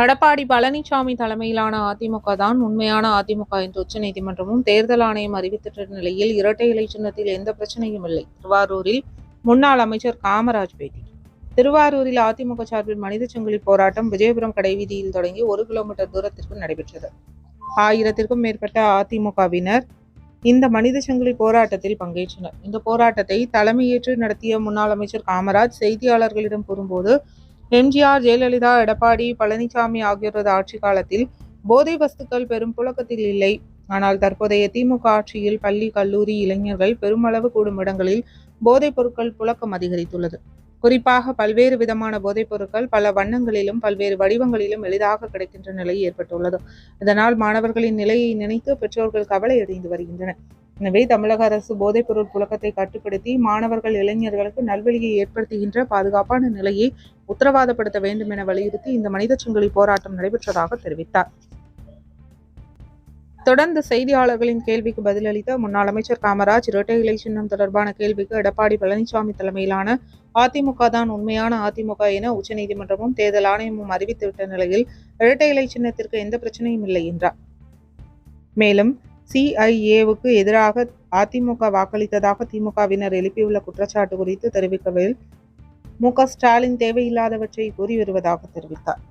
எடப்பாடி பழனிசாமி தலைமையிலான அதிமுக தான் உண்மையான அதிமுக என்று உச்சநீதிமன்றமும் தேர்தல் ஆணையம் அறிவித்திட்ட நிலையில் இரட்டை இலை சின்னத்தில் எந்த பிரச்சனையும் இல்லை. திருவாரூரில் முன்னாள் அமைச்சர் காமராஜ் பேட்டி. திருவாரூரில் அதிமுக சார்பில் மனித சங்கிலி போராட்டம் விஜயபுரம் கடைவீதியில் தொடங்கி ஒரு கிலோமீட்டர் தூரத்திற்கு நடைபெற்றது. ஆயிரத்திற்கும் மேற்பட்ட அதிமுகவினர் இந்த மனித சங்கிலி போராட்டத்தில் பங்கேற்றனர். இந்த போராட்டத்தை தலைமையேற்று நடத்திய முன்னாள் அமைச்சர் காமராஜ் செய்தியாளர்களிடம் கூறும்போது எம்ஜிஆர் ஜெயலலிதா எடப்பாடி பழனிசாமி ஆகியோரது ஆட்சி காலத்தில் போதை வஸ்துக்கள் பெரும் புழக்கத்தில் இல்லை. ஆனால் தற்போதைய திமுக ஆட்சியில் பள்ளி கல்லூரி இளைஞர்கள் பெருமளவு கூடும் இடங்களில் போதைப் பொருட்கள் புழக்கம் அதிகரித்துள்ளது. குறிப்பாக பல்வேறு விதமான போதைப் பொருட்கள் பல வண்ணங்களிலும் பல்வேறு வடிவங்களிலும் எளிதாக கிடைக்கின்ற நிலை ஏற்பட்டுள்ளது. இதனால் மாணவர்களின் நிலையை நினைத்து பெற்றோர்கள் கவலை அடைந்து வருகின்றனர். எனவே தமிழக அரசு போதைப்பொருள் புழக்கத்தை கட்டுப்படுத்தி மாணவர்கள் இளைஞர்களுக்கு நல்வழியை ஏற்படுத்துகின்ற பாதுகாப்பான நிலையை உத்தரவாதப்படுத்த வேண்டும் என வலியுறுத்தி இந்த மனித சங்கிலி போராட்டம் நடைபெற்றதாக தெரிவித்தார். தொடர்ந்து செய்தியாளர்களின் கேள்விக்கு பதிலளித்த முன்னாள் அமைச்சர் காமராஜ் இரட்டை இலை சின்னம் தொடர்பான கேள்விக்கு எடப்பாடி பழனிசாமி தலைமையிலான அதிமுக தான் உண்மையான அதிமுக என உச்சநீதிமன்றமும் தேர்தல் ஆணையமும் அறிவித்துவிட்ட நிலையில் இரட்டை இலை சின்னத்திற்கு எந்த பிரச்சனையும் இல்லை என்றார். மேலும் சிஐஏவுக்கு எதிராக அதிமுக வாக்களித்ததாக திமுகவினர் எழுப்பியுள்ள குற்றச்சாட்டு குறித்து தெரிவிக்கவே மு க ஸ்டாலின் தேவையில்லாதவற்றை கூறி வருவதாக தெரிவித்தார்.